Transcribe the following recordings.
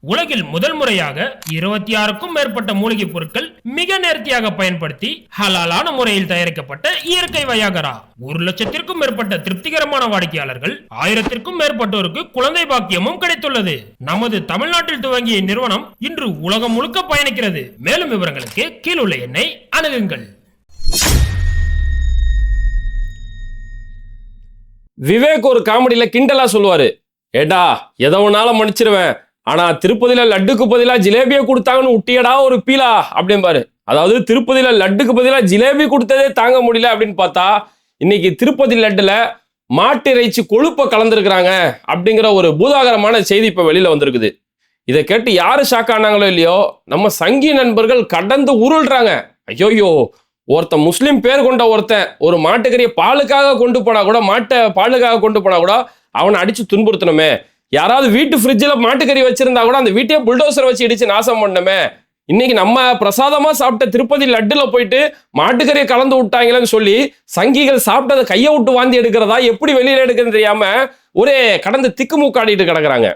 உலகில் முதல் முறையாக இருபத்தி ஆறுக்கும் மேற்பட்ட மூலிகைப் பொருட்கள் மிக நேர்த்தியாக பயன்படுத்தி ஹலாலான முறையில் தயாரிக்கப்பட்ட இயற்கை வயாகரா. ஒரு லட்சத்திற்கும் மேற்பட்ட திருப்திகரமான வாடிக்கையாளர்கள் ஆயிரத்திற்கும் மேற்பட்டோருக்கு குழந்தை பாக்கியமும் கிடைத்துள்ளது. நமது தமிழ்நாட்டில் துவங்கிய நிறுவனம் இன்று உலகம் முழுக்க பயணிக்கிறது. மேலும் விவரங்களுக்கு கீழுள்ள எண்ணை அணுகுங்கள். விவேக் ஒரு காமெடியில கிண்டலா சொல்லுவாரு. ஏடா எதை வேணாலும் மன்னிச்சிருவேன். ஆனா திருப்பதியில லட்டுக்கு பதிலா ஜிலேபியை கொடுத்தாங்கன்னு உட்டியடா ஒரு பீலா அப்படிம்பாரு அதாவது திருப்பதியில லட்டுக்கு பதிலா ஜிலேபி கொடுத்ததே தாங்க முடியல அப்படின்னு பார்த்தா இன்னைக்கு திருப்பதி லட்டுல மாட்டு இறைச்சி கொழுப்பை கலந்துருக்கிறாங்க அப்படிங்கிற ஒரு பூதாகரமான செய்தி இப்ப வெளியில வந்திருக்குது. இதை கேட்டு யாரு ஷாக் ஆனாங்களோ இல்லையோ நம்ம சங்கி நண்பர்கள் கடந்து உருள்றாங்க. ஐயோயோ ஒருத்தன் முஸ்லீம் பேர் கொண்ட ஒருத்தன் ஒரு மாட்டுக்கறியை பாலுக்காக கொண்டு போனா கூட மாட்டை பாலுக்காக கொண்டு போனா கூட அவனை அடிச்சு துன்புறுத்தணுமே. யாராவது வீட்டு ஃப்ரிட்ஜில் மாட்டுக்கறி வச்சிருந்தா கூட அந்த வீட்டையே புல்டோசர் வச்சு இடிச்சு நாசம் பண்ணுமே. இன்னைக்கு நம்ம பிரசாதமா சாப்பிட்ட திருப்பதி லட்டுல போயிட்டு மாட்டுக்கறியை கலந்து விட்டாங்களேன்னு சொல்லி சங்கிகள் சாப்பிட்டதை கையை விட்டு வாந்தி எடுக்கிறதா எப்படி வெளியில எடுக்கிறது தெரியாம ஒரே கடந்து திக்குமுக்காடிட்டு கிடக்குறாங்க.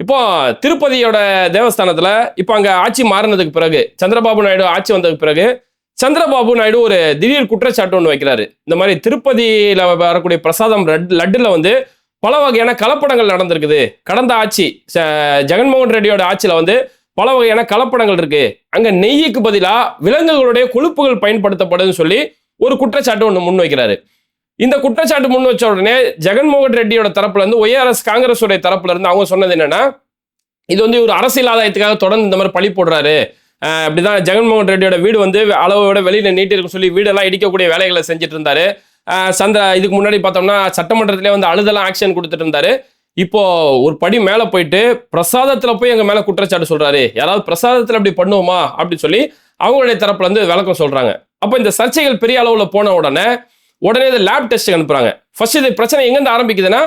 இப்போ திருப்பதியோட தேவஸ்தானத்துல இப்போ அங்க ஆட்சி மாறினதுக்கு பிறகு சந்திரபாபு நாயுடு ஆட்சி வந்ததுக்கு பிறகு சந்திரபாபு நாயுடு ஒரு திடீர் குற்றச்சாட்டு ஒன்று வைக்கிறாரு. இந்த மாதிரி திருப்பதியில வரக்கூடிய பிரசாதம் லட் லட்டுல வந்து பல வகையான கலப்படங்கள் நடந்திருக்குது. கடந்த ஆட்சி ச- ஜெகன்மோகன் ரெட்டியோட ஆட்சியில் வந்து பல வகையான கலப்படங்கள் இருக்கு. அங்க நெய்யுக்கு பதிலாக விலங்குகளுடைய கொழுப்புகள் பயன்படுத்தப்படுதுன்னு சொல்லி ஒரு குற்றச்சாட்டு ஒன்று முன் வைக்கிறாரு இந்த குற்றச்சாட்டு முன் வச்ச உடனே ஜெகன்மோகன் ரெட்டியோட தரப்புல இருந்து ஒய்ஆர்எஸ் காங்கிரஸ் உடைய தரப்புல இருந்து அவங்க சொன்னது என்னன்னா இது வந்து ஒரு அரசியல் ஆதாயத்துக்காக தொடர்ந்து இந்த மாதிரி பழி போடுறாரு. அப்படிதான் ஜெகன்மோகன் ரெட்டியோட வீடு வந்து அளவோட வெளியில நீட்டிருக்குன்னு சொல்லி வீடெல்லாம் இடிக்கக்கூடிய வேலைகளை செஞ்சுட்டு இருந்தாரு. சந்திர இதுக்கு முன்னாடி பார்த்தோம்னா சட்டமன்றத்திலே வந்து அழுதெல்லாம் ஆக்ஷன் கொடுத்துட்டு இருந்தாரு. இப்போ ஒரு படி மேலே போயிட்டு பிரசாதத்தில் போய் எங்கள் மேலே குற்றச்சாட்டு சொல்கிறாரு யாராவது பிரசாதத்தில் அப்படி பண்ணுவோமா? அப்படின்னு சொல்லி அவங்களுடைய தரப்புல இருந்து விளக்கம் சொல்கிறாங்க அப்போ இந்த சர்ச்சைகள் பெரிய அளவில் போன உடனே உடனே இதை லேப் டெஸ்ட்டுக்கு அனுப்புறாங்க. ஃபர்ஸ்ட் இது பிரச்சனை எங்கேருந்து ஆரம்பிக்குதுன்னா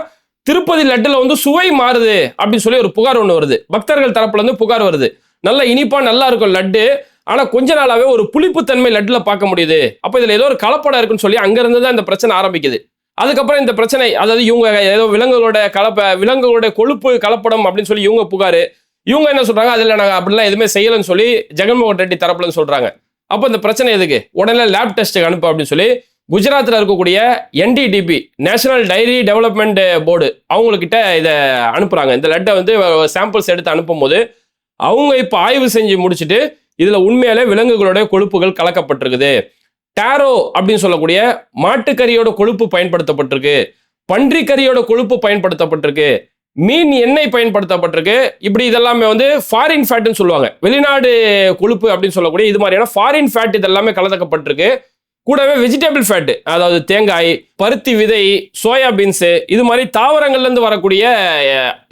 திருப்பதி லட்டில் வந்து சுவை மாறுது அப்படின்னு சொல்லி ஒரு புகார் ஒன்று வருது. பக்தர்கள் தரப்புல இருந்து புகார் வருது. நல்ல இனிப்பாக நல்லா இருக்கும் லட்டு. ஆனால் கொஞ்ச நாளாகவே ஒரு புளிப்புத்தன்மை லட்டில் பார்க்க முடியுது. அப்போ இதில் ஏதோ ஒரு கலப்படம் இருக்குன்னு சொல்லி அங்கேருந்து தான் இந்த பிரச்சனை ஆரம்பிக்குது. அதுக்கப்புறம் இந்த பிரச்சனை அதாவது இவங்க ஏதோ விலங்குகளோட கலப்ப விலங்குகளோட கொழுப்பு கலப்படம் அப்படின்னு சொல்லி இவங்க புகார். இவங்க என்ன சொல்கிறாங்க அதில் நாங்கள் அப்படிலாம் எதுவுமே செய்யலைன்னு சொல்லி ஜெகன்மோகன் ரெட்டி தரப்புலன்னு சொல்கிறாங்க அப்போ இந்த பிரச்சனை எதுக்கு? உடனே லேப் டெஸ்ட்டுக்கு அனுப்பு அப்படின்னு சொல்லி குஜராத்தில் இருக்கக்கூடிய NDDB national dairy development board அவங்கக்கிட்ட இதை அனுப்புகிறாங்க இந்த லெட்டை வந்து சாம்பிள்ஸ் எடுத்து அனுப்பும்போது அவங்க இப்போ ஆய்வு செஞ்சு முடிச்சுட்டு இதில் உண்மையாலே விலங்குகளுடைய கொழுப்புகள் கலக்கப்பட்டிருக்குது. டேரோ அப்படின்னு சொல்லக்கூடிய மாட்டுக்கறியோட கொழுப்பு பயன்படுத்தப்பட்டிருக்கு. பன்றிக்கறியோட கொழுப்பு பயன்படுத்தப்பட்டிருக்கு. மீன் எண்ணெய் பயன்படுத்தப்பட்டிருக்கு. இப்படி இதெல்லாமே வந்து ஃபாரின் ஃபேட்னு சொல்லுவாங்க. வெளிநாடு கொழுப்பு அப்படின்னு சொல்லக்கூடிய இது மாதிரியான ஃபாரின் ஃபேட் இதெல்லாமே கலந்துக்கப்பட்டிருக்கு. கூடவே வெஜிடபிள் ஃபேட்டு அதாவது தேங்காய் பருத்தி விதை சோயா பீன்ஸு இது மாதிரி தாவரங்கள்லேருந்து வரக்கூடிய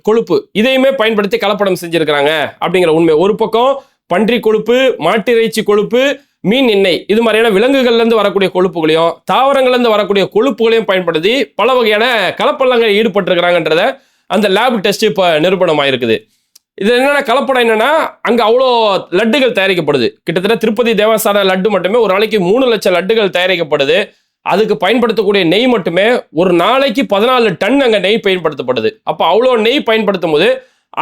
கொழுப்பு இதையுமே பயன்படுத்தி கலப்படம் செஞ்சுருக்கிறாங்க அப்படிங்கிற உண்மை. ஒரு பக்கம் பன்றி கொழுப்பு மாட்டிறைச்சி கொழுப்பு மீன் எண்ணெய். இது மாதிரியான விலங்குகள்லேருந்து வரக்கூடிய கொழுப்புகளையும் தாவரங்கள்லேருந்து வரக்கூடிய கொழுப்புகளையும் பயன்படுத்தி பல வகையான கலப்படங்கள் ஈடுபட்டிருக்கிறாங்கன்றத அந்த லேப் டெஸ்ட் இப்போ நிரூபணமாயிருக்குது. இது என்னென்ன கலப்படம் என்னன்னா அங்கே அவ்வளோ லட்டுகள் தயாரிக்கப்படுது. கிட்டத்தட்ட திருப்பதி தேவஸ்தான லட்டு மட்டுமே ஒரு நாளைக்கு மூணு லட்சம் லட்டுகள் தயாரிக்கப்படுது. அதுக்கு பயன்படுத்தக்கூடிய நெய் மட்டுமே ஒரு நாளைக்கு பதினாலு டன் அங்கே நெய் பயன்படுத்தப்படுது. அப்போ அவ்வளோ நெய் பயன்படுத்தும் போது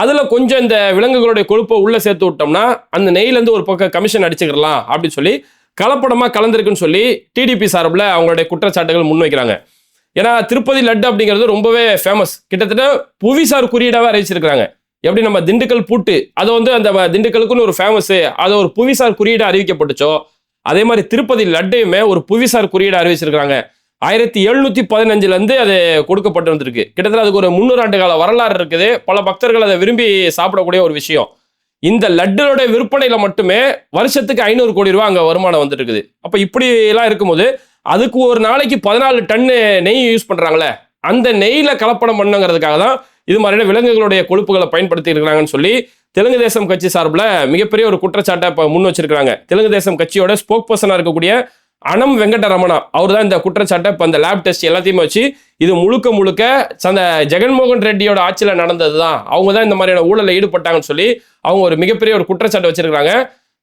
அதில் கொஞ்சம் இந்த விலங்குகளுடைய கொழுப்பை உள்ளே சேர்த்து விட்டோம்னா அந்த நெய்லேருந்து ஒரு பக்கம் கமிஷன் அடிச்சுக்கிடலாம் அப்படின்னு சொல்லி கலப்படமாக கலந்துருக்குன்னு சொல்லி டிடிபி சார்பில் அவங்களுடைய குற்றச்சாட்டுகள் முன்வைக்கிறாங்க. ஏன்னா திருப்பதி லட்டு அப்படிங்கிறது ரொம்பவே ஃபேமஸ் கிட்டத்தட்ட புவிசார் குறியீடாகவே அறிவிச்சிருக்கிறாங்க. எப்படி நம்ம திண்டுக்கல் பூட்டு அதை வந்து அந்த திண்டுக்கலுக்குன்னு ஒரு ஃபேமஸ்ஸு அதை ஒரு புவிசார் குறியீடாக அறிவிக்கப்பட்டுச்சோ அதே மாதிரி திருப்பதி லட்டையுமே ஒரு புவிசார் குறியீடாக அறிவிச்சிருக்கிறாங்க. ஆயிரத்தி எழுநூத்தி பதினஞ்சுலேருந்து அது கொடுக்கப்பட்டு வந்திருக்கு. கிட்டத்தட்ட அதுக்கு ஒரு முன்னூறு ஆண்டு கால வரலாறு இருக்குது. பல பக்தர்கள் அதை விரும்பி சாப்பிடக்கூடிய ஒரு விஷயம். இந்த லட்டுடைய விற்பனையில் மட்டுமே வருஷத்துக்கு ஐநூறு கோடி ரூபா அங்கே வருமானம் வந்துட்டு இருக்குது அப்ப இப்படி இருக்கும்போது அதுக்கு ஒரு நாளைக்கு பதினாலு டன்னு நெய் யூஸ் பண்ணுறாங்களே அந்த நெய்யில் கலப்படம் பண்ணுங்கிறதுக்காக தான் இது மாதிரியான விலங்குகளுடைய கொழுப்புகளை பயன்படுத்தி இருக்கிறாங்கன்னு சொல்லி தெலுங்கு தேசம் கட்சி சார்பில் மிகப்பெரிய ஒரு குற்றச்சாட்டை இப்போ முன் வச்சிருக்காங்க தெலுங்கு தேசம் கட்சியோட ஸ்போக் பர்சனாக இருக்கக்கூடிய அனம் வெங்கடரமணா. அவர் தான் இந்த குற்றச்சாட்டை இப்போ அந்த லேப் டெஸ்ட் எல்லாத்தையுமே வச்சு இது முழுக்க முழுக்க அந்த ஜெகன்மோகன் ரெட்டியோட ஆட்சியில் நடந்தது தான் அவங்க தான் இந்த மாதிரியான ஊழலில் ஈடுபட்டாங்கன்னு சொல்லி அவங்க ஒரு மிகப்பெரிய ஒரு குற்றச்சாட்டை வச்சிருக்காங்க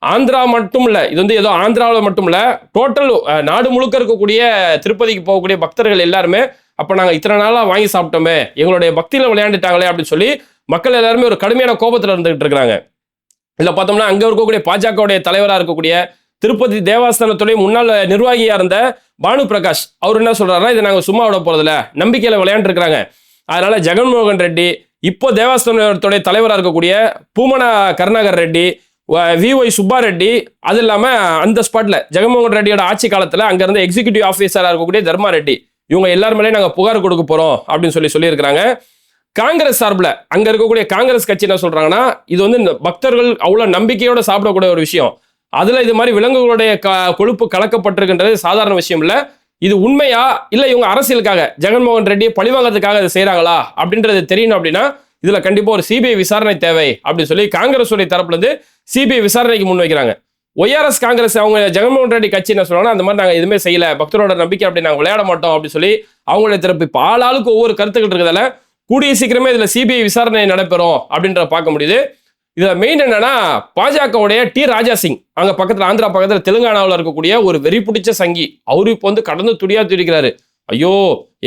ஆந்திரா மட்டும் இல்லை இது வந்து ஏதோ ஆந்திராவில் மட்டும் இல்லை டோட்டல் நாடு முழுக்க இருக்கக்கூடிய திருப்பதிக்கு போகக்கூடிய பக்தர்கள் எல்லாருமே அப்போ நாங்கள் இத்தனை நாளாக வாங்கி சாப்பிட்டோமே எங்களுடைய பக்தியில் விளையாண்டுட்டாங்களே அப்படின்னு சொல்லி மக்கள் எல்லாருமே ஒரு கடுமையான கோபத்தில் இருந்துகிட்டு இருக்கிறாங்க. இதுல பார்த்தோம்னா அங்கே இருக்கக்கூடிய பாஜகவுடைய தலைவராக இருக்கக்கூடிய திருப்பதி தேவஸ்தானத்துடைய முன்னாள் நிர்வாகியாக இருந்த பானு பிரகாஷ் அவர் என்ன சொல்கிறாருன்னா இதை நாங்கள் சும்மா விட போகிறதில்ல நம்பிக்கையில் விளையாண்டுருக்காங்க அதனால் ஜெகன்மோகன் ரெட்டி இப்போ தேவஸ்தானத்துடைய தலைவராக இருக்கக்கூடிய பூமனா கருணாகர் ரெட்டி வி ஒய் சுப்பா ரெட்டி அது இல்லாமல் அந்த ஸ்பாட்டில் ஜெகன்மோகன் ரெட்டியோட ஆட்சி காலத்தில் அங்கேருந்து இருந்த எக்ஸிகியூட்டிவ் இருக்கக்கூடிய தர்மா ரெட்டி இவங்க எல்லார் மேலேயும் புகார் கொடுக்க போகிறோம் அப்படின்னு சொல்லி சொல்லியிருக்கிறாங்க. காங்கிரஸ் சார்பில் அங்கே இருக்கக்கூடிய காங்கிரஸ் கட்சி என்ன சொல்கிறாங்கன்னா இது வந்து இந்த பக்தர்கள் அவ்வளோ நம்பிக்கையோடு சாப்பிடக்கூடிய ஒரு விஷயம். அதில் இது மாதிரி விலங்குகளுடைய க- கொழுப்பு கலக்கப்பட்டிருக்கின்றது சாதாரண விஷயம் இல்லை. இது உண்மையா? இல்லை இவங்க அரசியலுக்காக ஜெகன்மோகன் ரெட்டியை பழிவாங்கிறதுக்காக இதை செய்கிறாங்களா அப்படின்றது தெரியணும் அப்படின்னா இதில் கண்டிப்பாக ஒரு சிபிஐ விசாரணை தேவை அப்படின்னு சொல்லி காங்கிரஸ் உடைய தரப்புல சிபிஐ விசாரணைக்கு முன் வைக்கிறாங்க. ஒய்ஆர்எஸ் காங்கிரஸ் அவங்க ஜெகன்மோகன் ரெட்டி கட்சி என்ன சொல்றாங்கன்னா அந்த மாதிரி நாங்கள் எதுவுமே செய்யல பக்தரோட நம்பிக்கை அப்படி நாங்கள் விளையாட மாட்டோம் அப்படின்னு சொல்லி அவங்களுடைய தரப்பு இப்போ ஆளாளுக்கு ஒவ்வொரு கருத்துக்கள் இருக்கிறதால கூடிய சீக்கிரமே இதில் சிபிஐ விசாரணை நடைபெறும் அப்படின்ற பார்க்க முடியுது. இதில் மெயின் என்னன்னா பாஜகவுடைய டி ராஜா சிங் அங்கே பக்கத்தில் ஆந்திரா பக்கத்தில் தெலுங்கானாவில் இருக்கக்கூடிய ஒரு வெறி பிடிச்ச சங்கி. அவரு இப்போ வந்து கடந்து துடியா துடிக்கிறாரு. ஐயோ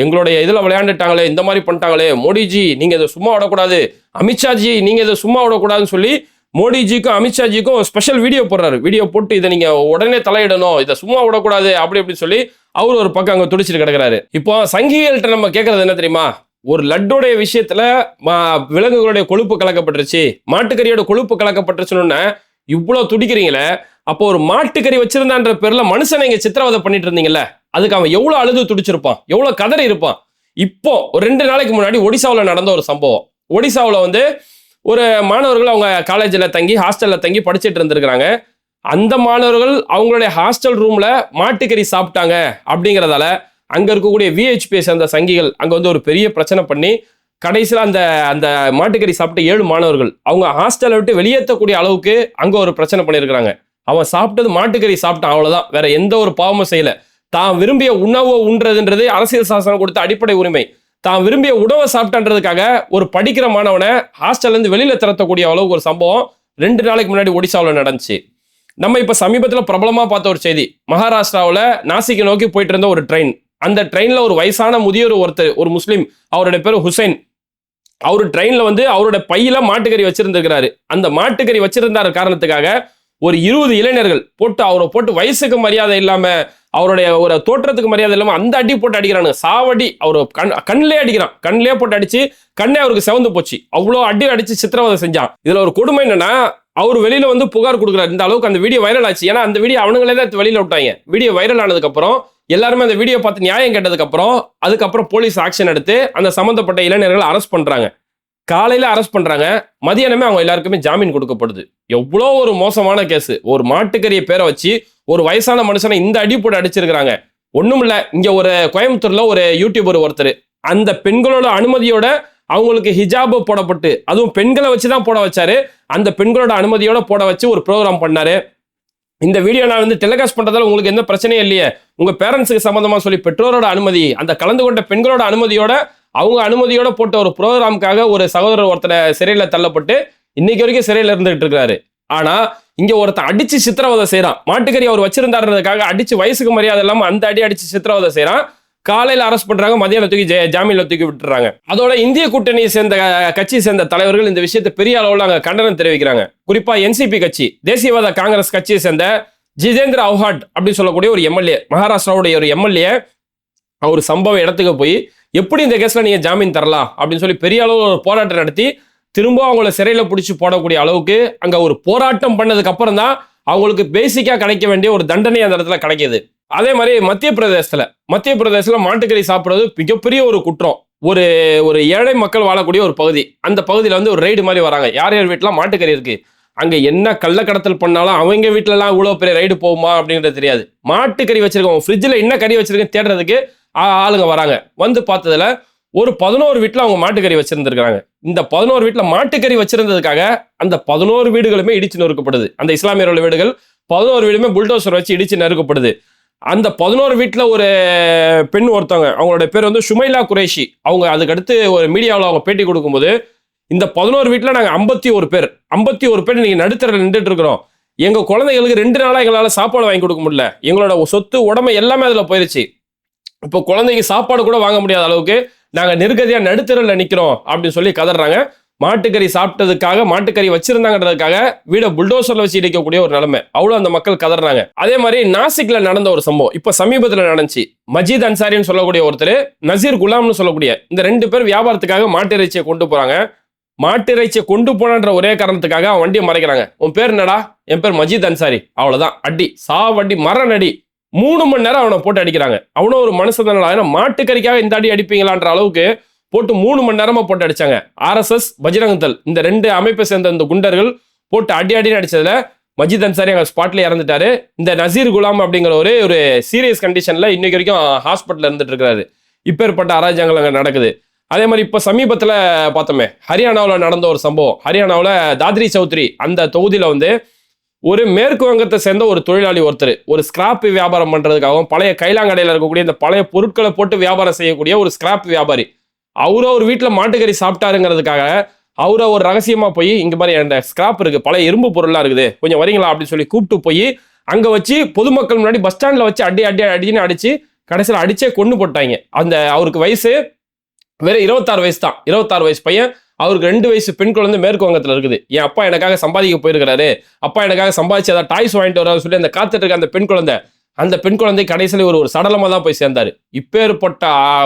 எங்களுடைய இதில் விளையாண்டுட்டாங்களே இந்த மாதிரி பண்ணிட்டாங்களே மோடிஜி நீங்கள் இதை சும்மா விடக்கூடாது. அமித்ஷாஜி நீங்கள் இதை சும்மா விடக்கூடாதுன்னு சொல்லி மோடிஜிக்கும் அமித்ஷாஜிக்கும் ஸ்பெஷல் வீடியோ போடுறாரு. வீடியோ போட்டு இதை நீங்கள் உடனே தலையிடணும் இதை சும்மா விடக்கூடாது அப்படி அப்படின்னு சொல்லி அவர் ஒரு பக்கம் அங்கே துடிச்சிட்டு கிடக்கிறாரு. இப்போ சங்கிகள்கிட்ட நம்ம கேட்கறது என்ன தெரியுமா? ஒரு லட்டோடைய விஷயத்துல மா- விலங்குகளுடைய கொழுப்பு கலக்கப்பட்டுருச்சு மாட்டுக்கறியோட கொழுப்பு கலக்கப்பட்டுருச்சுன்னு இவ்வளோ துடிக்கிறீங்களே அப்போ ஒரு மாட்டுக்கறி வச்சிருந்தான்ற பேர்ல மனுஷனை இங்க சித்திரவதை பண்ணிட்டு இருந்தீங்கல்ல அதுக்கு அவன் எவ்வளோ அழுது துடிச்சிருப்பான் எவ்வளோ கதறி இருப்பான். இப்போ ஒரு ரெண்டு நாளைக்கு முன்னாடி ஒடிசாவில் நடந்த ஒரு சம்பவம். ஒடிசாவில் வந்து ஒரு மாணவர்கள் அவங்க காலேஜில் தங்கி ஹாஸ்டலில் தங்கி படிச்சுட்டு இருந்திருக்கிறாங்க. அந்த மாணவர்கள் அவங்களுடைய ஹாஸ்டல் ரூமில் மாட்டுக்கறி சாப்பிட்டாங்க அப்படிங்கிறதால அங்கே இருக்கக்கூடிய விஹெச்பியை சேர்ந்த சங்கிகள் அங்கே வந்து ஒரு பெரிய பிரச்சனை பண்ணி கடைசியில் அந்த அந்த மாட்டுக்கறி சாப்பிட்ட ஏழு மாணவர்கள் அவங்க ஹாஸ்டலை விட்டு வெளியேற்றக்கூடிய அளவுக்கு அங்கே ஒரு பிரச்சனை பண்ணியிருக்கிறாங்க. அவன் சாப்பிட்டது மாட்டுக்கறி சாப்பிட்டான் அவ்வளோதான் வேற எந்த ஒரு பாவமும் செய்யலை. தான் விரும்பிய உணவை உண்றதுன்றது அரசியல் சாசனம் கொடுத்த அடிப்படை உரிமை. தான் விரும்பிய உணவை சாப்பிட்டான்றதுக்காக ஒரு படிக்கிற மாணவனை ஹாஸ்டல்லேருந்து வெளியில் திறத்தக்கூடிய அளவுக்கு ஒரு சம்பவம் ரெண்டு நாளைக்கு முன்னாடி ஒடிசாவில் நடந்துச்சு. நம்ம இப்போ சமீபத்தில் பிரபலமாக பார்த்த ஒரு செய்தி. மகாராஷ்டிராவில் நாசிக்கை நோக்கி போயிட்டு இருந்த ஒரு ட்ரெயின் அந்த ட்ரெயின்ல ஒரு வயசான முதியோர் ஒருத்தர் ஒரு முஸ்லீம் அவருடைய பேர் ஹுசைன். அவர் ட்ரெயின்ல வந்து அவரோட பையில மாட்டுக்கறி வச்சிருந்திருக்கிறாரு. அந்த மாட்டுக்கறி வச்சிருந்தார் காரணத்துக்காக ஒரு இருபது இளைஞர்கள் போட்டு அவரை போட்டு வயசுக்கு மரியாதை இல்லாம அவருடைய ஒரு தோற்றத்துக்கு மரியாதை இல்லாம அந்த அடி போட்டு அடிக்கிறானுங்க. சாவடி அவர் கண் கண்ணிலே அடிக்கிறான். கண்ணிலே போட்டு அடிச்சு கண்ணே அவருக்கு செவந்து போச்சு. அவ்வளோ அடி அடிச்சு சித்திரவதை செஞ்சான். இதுல ஒரு கொடுமை என்னன்னா அவர் வெளியில வந்து புகார் கொடுக்குறாரு. இந்த அளவுக்கு அந்த வீடியோ வைரல் ஆச்சு. ஏன்னா அந்த வீடியோ அவனுங்களே தான் வெளியில் வெளியில விட்டாங்க. வீடியோ வைரல் ஆனதுக்கு அப்புறம் எல்லாருமே அந்த வீடியோ பார்த்து நியாயம் கேட்டதுக்கப்புறம் அதுக்கப்புறம் போலீஸ் ஆக்ஷன் எடுத்து அந்த சம்மந்தப்பட்ட இளைஞர்களை அரெஸ்ட் பண்ணுறாங்க காலையில் அரெஸ்ட் பண்ணுறாங்க மதியானமே அவங்க எல்லாருக்குமே ஜாமீன் கொடுக்கப்படுது. எவ்வளோ ஒரு மோசமான கேஸ் ஒரு மாட்டுக்கறியை பேரை வச்சு ஒரு வயசான மனுஷனை இந்த அடி போட்டு அடிச்சிருக்கிறாங்க. ஒன்றும் இல்லை இங்கே ஒரு கோயம்புத்தூரில் ஒரு யூடியூபர் ஒருத்தர். அந்த பெண்களோட அனுமதியோட அவங்களுக்கு ஹிஜாபு போடப்பட்டு அதுவும் பெண்களை வச்சு தான் போட வச்சாரு. அந்த பெண்களோட அனுமதியோட போட வச்சு ஒரு ப்ரோக்ராம் பண்ணாரு. இந்த வீடியோ நான் வந்து டெலிகாஸ்ட் பண்ணுறதால உங்களுக்கு எந்த பிரச்சனையும் இல்லையே. உங்கள் பேரண்ட்ஸுக்கு சம்மந்தமாக சொல்லி பெற்றோரோட அனுமதி அந்த கலந்து கொண்ட பெண்களோட அனுமதியோட அவங்க அனுமதியோட போட்ட ஒரு ப்ரோக்ராமுக்காக ஒரு சகோதரர் ஒருத்தரை சிறையில் தள்ளப்பட்டு இன்னைக்கு வரைக்கும் சிறையில் இருந்துகிட்டு இருக்காரு ஆனால் இங்கே ஒருத்தன் அடிச்சு சித்திரவதை செய்கிறான் மாட்டுக்கறி அவர் வச்சிருந்தாருன்றதுக்காக அடிச்சு வயசுக்கு மரியாதை இல்லாமல் அந்த அடி அடிச்சு சித்திரவதை செய்கிறான் காலையில் அரெஸ்ட் பண்ணுறாங்க மதியானம் தூக்கி ஜெ- ஜாமீனில் தூக்கி விட்டுறாங்க. அதோட இந்திய கூட்டணியை சேர்ந்த கட்சியை சேர்ந்த தலைவர்கள் இந்த விஷயத்தை பெரிய அளவில் அங்கே கண்டனம் தெரிவிக்கிறாங்க. குறிப்பாக என்சிபி கட்சி தேசியவாத காங்கிரஸ் கட்சியை சேர்ந்த ஜிதேந்திர அவுஹாட் அப்படின்னு சொல்லக்கூடிய ஒரு எம்எல்ஏ மகாராஷ்டிராவுடைய ஒரு எம்எல்ஏ அவர் சம்பவ இடத்துக்கு போய் எப்படி இந்த கேஸில் நீங்கள் ஜாமீன் தரலாம்? அப்படின்னு சொல்லி பெரிய அளவு ஒரு போராட்டம் நடத்தி திரும்ப அவங்கள சிறையில் பிடிச்சி போடக்கூடிய அளவுக்கு அங்கே ஒரு போராட்டம் பண்ணதுக்கு அப்புறம் தான் அவங்களுக்கு பேசிக்காக கிடைக்க வேண்டிய ஒரு தண்டனை அந்த இடத்துல கிடைக்கிது. அதே மாதிரி மத்திய பிரதேசத்துல மத்திய பிரதேசத்துல மாட்டுக்கறி சாப்பிட்றது மிகப்பெரிய ஒரு குற்றம். ஒரு ஒரு ஏழை மக்கள் வாழக்கூடிய ஒரு பகுதி. அந்த பகுதியில் வந்து ஒரு ரைடு மாதிரி வராங்க. யார் யார் வீட்டில் மாட்டுக்கறி இருக்கு? அங்கே என்ன கள்ளக்கடத்தல் பண்ணாலும் அவங்க வீட்டிலலாம் இவ்வளோ பெரிய ரைடு போகுமா அப்படின்றது தெரியாது. மாட்டுக்கறி வச்சிருக்கோம் ஃப்ரிட்ஜில் என்ன கறி வச்சிருக்கேன் தேடுறதுக்கு ஆளுங்க வராங்க. வந்து பார்த்ததுல ஒரு பதினோரு வீட்டில் அவங்க மாட்டுக்கறி வச்சிருந்திருக்காங்க இந்த பதினோரு வீட்டில் மாட்டுக்கறி வச்சிருந்ததுக்காக அந்த பதினோரு வீடுகளுமே இடிச்சு நொறுக்கப்படுது. அந்த இஸ்லாமியரோட வீடுகள் பதினோரு வீடுமே புல்டோசர் வச்சு இடிச்சு நறுக்கப்படுது. அந்த பதினோரு வீட்டில் ஒரு பெண் ஒருத்தவங்க அவங்களோட பேர் வந்து சுமைலா குரேஷி. அவங்க அதுக்கடுத்து ஒரு மீடியாவில் அவங்க பேட்டி கொடுக்கும்போது இந்த பதினோரு வீட்டில் நாங்கள் ஐம்பத்தி ஒரு பேர் ஐம்பத்தி ஒரு பேர் நீங்கள் நடுத்தர நின்றுட்டு இருக்கிறோம். எங்கள் குழந்தைகளுக்கு ரெண்டு நாளாக எங்களால் சாப்பாடு வாங்கி கொடுக்க முடியல. எங்களோட சொத்து உடமை எல்லாமே அதில் போயிருச்சு. இப்போ குழந்தைக்கு சாப்பாடு கூட வாங்க முடியாத அளவுக்கு நாங்கள் நெருக்கதியாக நடுத்தரில் நிற்கிறோம் அப்படின்னு சொல்லி கதறாங்க. மாட்டுக்கறி சாப்பிட்டதுக்காக மாட்டுக்கறி வச்சிருந்தாங்கன்றதுக்காக வீட புல்டோசர்ல வச்சு இடிக்கக்கூடிய ஒரு நிலைமை. அவ்வளவு அந்த மக்கள் கதறாங்க அதே மாதிரி நாசிக்ல நடந்த ஒரு சம்பவம். இப்ப சமீபத்துல நடந்துச்சு. மஜீத் அன்சாரின்னு சொல்லக்கூடிய ஒருத்தர் நசீர் குலாம்னு சொல்லக்கூடிய இந்த ரெண்டு பேர் வியாபாரத்துக்காக மாட்டு இறைச்சியை கொண்டு போறாங்க. மாட்டு இறைச்சியை கொண்டு போனன்ற ஒரே காரணத்துக்காக அவன் வண்டியை மறைக்கிறாங்க. உன் பேர் என்னடா? என் பேர் மஜீத் அன்சாரி. அவ்வளவுதான். அடி சாவடி மரண அடி மூணு மணி நேரம் அவனை போட்டு அடிக்கிறாங்க. அவனும் ஒரு மனுஷன் தானடா. ஏன்னா மாட்டுக்கறிக்காக இந்த அடி அடிப்பீங்களான்ற அளவுக்கு போட்டு மூணு மணி நேரமா போட்டு அடிச்சாங்க. ஆர்எஸ்எஸ் பஜ்ரங்கதள் இந்த ரெண்டு அமைப்பை சேர்ந்த இந்த குண்டர்கள் போட்டு அடி அடின்னு அடிச்சதுல மஜித் அன்சாரி அங்கே ஸ்பாட்ல இறந்துட்டாரு. இந்த நசீர் குலாம் அப்படிங்கிற ஒரு ஒரு சீரியஸ் கண்டிஷன்ல இன்னைக்கு வரைக்கும் ஹாஸ்பிட்டல்ல இருந்துட்டு இருக்காரு. இப்பேற்பட்ட அராஜகங்கள் அங்கே நடக்குது. அதே மாதிரி இப்போ சமீபத்தில் பார்த்தோமே ஹரியானாவில் நடந்த ஒரு சம்பவம். ஹரியானாவில் தாத்ரி சௌத்ரி அந்த தொகுதியில் வந்து ஒரு மேற்கு வங்கத்தை சேர்ந்த ஒரு தொழிலாளி ஒருத்தர் ஒரு ஸ்கிராப் வியாபாரம் பண்ணுறதுக்காகவும் பழைய கைலாங்கடையில் இருக்கக்கூடிய இந்த பழைய பொருட்களை போட்டு வியாபாரம் செய்யக்கூடிய ஒரு ஸ்கிராப் வியாபாரி. அவரோ ஒரு வீட்டில் மாட்டுக்கறி சாப்பிட்டாருங்கிறதுக்காக அவரை ஒரு ரகசியமாக போய் இங்கே மாதிரி அந்த ஸ்கிராப் இருக்குது பழைய இரும்பு பொருளாக இருக்குது. கொஞ்சம் வரீங்களா அப்படின்னு சொல்லி கூப்பிட்டு போய் அங்கே வச்சு பொதுமக்கள் முன்னாடி பஸ் ஸ்டாண்டில் வச்சு அடி அடி அடின்னு அடித்து கடைசியில் அடித்தே கொண்டு போட்டாங்க. அந்த அவருக்கு வயசு வெறும் இருபத்தாறு வயசு தான். இருபத்தாறு வயசு பையன் அவருக்கு ரெண்டு வயசு பெண் குழந்தை மேற்கு வங்கத்தில் இருக்குது. என் அப்பா எனக்காக சம்பாதிக்க போயிருக்கிறாரு. அப்பா எனக்காக சம்பாதிச்சு ஏதாவது டாய்ஸ் வாங்கிட்டு வராரு சொல்லி அந்த காத்துட்டு இருக்க அந்த பெண் குழந்தை அந்த பெண் குழந்தை கடைசியில் ஒரு ஒரு சடலமாக தான் போய் சேர்ந்தார். இப்பேற்பட்ட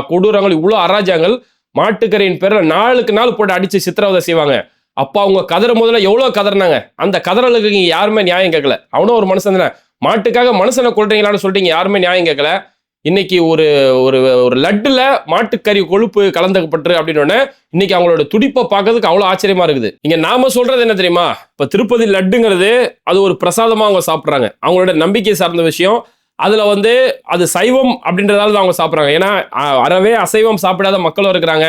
கொடூரங்கள் இவ்வளோ அராஜகங்கள் மாட்டுக்கறியின் பேரில் நாளுக்கு நாள் போட்டு அடித்து சித்திரவதை செய்வாங்க. அப்போ அவங்க கதற முதல்ல எவ்வளோ கதறினாங்க? அந்த கதறலுக்கு நீங்கள் யாருமே நியாயம் கேட்கல. அவனும் ஒரு மனுஷன் தானே. மாட்டுக்காக மனுஷனை கொள்றீங்களான்னு சொல்லிட்டு யாருமே நியாயம் கேட்கல. இன்னைக்கு ஒரு ஒரு ஒரு லட்டுல மாட்டுக்கறி கொழுப்பு கலந்துக்கப்பட்டு அப்படின்னு இன்னைக்கு அவங்களோட துடிப்பை பார்க்கறதுக்கு அவ்வளோ ஆச்சரியமா இருக்குது. இங்க நாம சொல்றது என்ன தெரியுமா? இப்ப திருப்பதி லட்டுங்கிறது அது ஒரு பிரசாதமா அவங்க சாப்பிட்றாங்க. அவங்களோட நம்பிக்கை சார்ந்த விஷயம். அதில் வந்து அது சைவம் அப்படின்றதால தான் அவங்க சாப்பிட்றாங்க. ஏன்னா அறவே அசைவம் சாப்பிடாத மக்களும் இருக்கிறாங்க.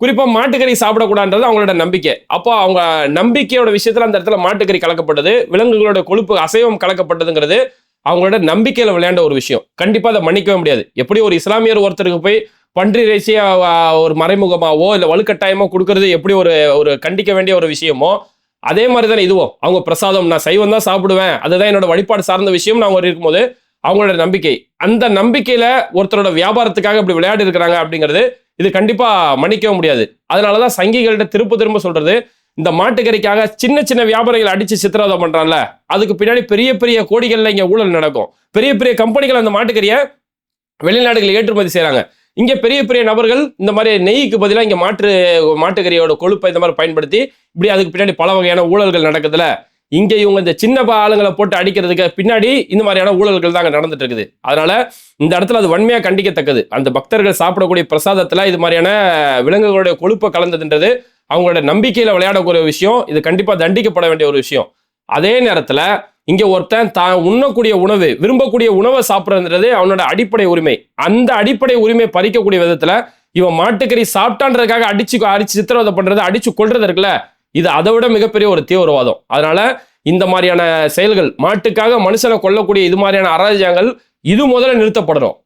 குறிப்பாக மாட்டுக்கறி சாப்பிடக்கூடாதுன்றது அவங்களோட நம்பிக்கை. அப்போ அவங்க நம்பிக்கையோட விஷயத்தில் அந்த இடத்துல மாட்டுக்கறி கலக்கப்பட்டது விலங்குகளோட கொழுப்பு அசைவம் கலக்கப்பட்டதுங்கிறது அவங்களோட நம்பிக்கையில் விளையாண்ட ஒரு விஷயம். கண்டிப்பாக அதை மன்னிக்கவே முடியாது. எப்படி ஒரு இஸ்லாமியர் ஒருத்தருக்கு போய் பன்றி இறைச்சியை ஒரு மறைமுகமாவோ இல்லை வலுக்கட்டாயமோ கொடுக்கறது எப்படி ஒரு ஒரு கண்டிக்க வேண்டிய ஒரு விஷயமோ அதே மாதிரி தானே இதுவும். அவங்க பிரசாதம் நான் சைவம் தான் சாப்பிடுவேன். அதுதான் என்னோட வழிபாடு சார்ந்த விஷயம் அவங்க இருக்கும்போது அவங்களோட நம்பிக்கை. அந்த நம்பிக்கையில ஒருத்தரோட வியாபாரத்துக்காக இப்படி விளையாடி இருக்கிறாங்க அப்படிங்கிறது இது கண்டிப்பா மன்னிக்கவே முடியாது. அதனாலதான் சங்கிகள்கிட்ட திரும்ப திரும்ப சொல்றது இந்த மாட்டுக்கறிக்காக சின்ன சின்ன வியாபாரிகள் அடிச்சு சித்திரவதை பண்றான்ல அதுக்கு பின்னாடி பெரிய பெரிய கோடிகள்ல இங்க ஊழல் நடக்கும். பெரிய பெரிய கம்பெனிகள் அந்த மாட்டுக்கறியை வெளிநாடுகளில் ஏற்றுமதி செய்யறாங்க இங்க பெரிய பெரிய நபர்கள் இந்த மாதிரி நெய்க்கு பதிலாக இங்க மாட்டு மாட்டுக்கறியோட கொழுப்பை இந்த மாதிரி பயன்படுத்தி இப்படி அதுக்கு பின்னாடி பல வகையான ஊழல்கள் நடக்குதுல. இங்கே இவங்க இந்த சின்ன ஆளுங்களை போட்டு அடிக்கிறதுக்கு பின்னாடி இந்த மாதிரியான ஊழல்கள் தான் அங்கே நடந்துட்டு இருக்குது. அதனால இந்த இடத்துல அது வன்மையாக கண்டிக்கத்தக்கது. அந்த பக்தர்கள் சாப்பிடக்கூடிய பிரசாதத்தில் இது மாதிரியான விலங்குகளுடைய கொழுப்பை கலந்ததுன்றது அவங்களோட நம்பிக்கையில் விளையாடக்கூடிய விஷயம். இது கண்டிப்பாக தண்டிக்கப்பட வேண்டிய ஒரு விஷயம். அதே நேரத்தில் இங்கே ஒருத்தன் தான் உண்ணக்கூடிய உணவு விரும்பக்கூடிய உணவை சாப்பிட்றதுன்றது அவனோட அடிப்படை உரிமை. அந்த அடிப்படை உரிமை பறிக்கக்கூடிய விதத்தில் இவன் மாட்டுக்கறி சாப்பிட்டான்றதுக்காக அடிச்சு அடிச்சு சித்திரவதை பண்ணுறது அடிச்சு கொள்றது இருக்குல்ல? இது அதை விட மிகப்பெரிய ஒரு தீவிரவாதம். அதனால இந்த மாதிரியான செயல்கள் மாட்டுக்காக மனுஷனை கொல்லக்கூடிய இது மாதிரியான அராஜகங்கள் இது முதல்ல நிறுத்தப்படணும்.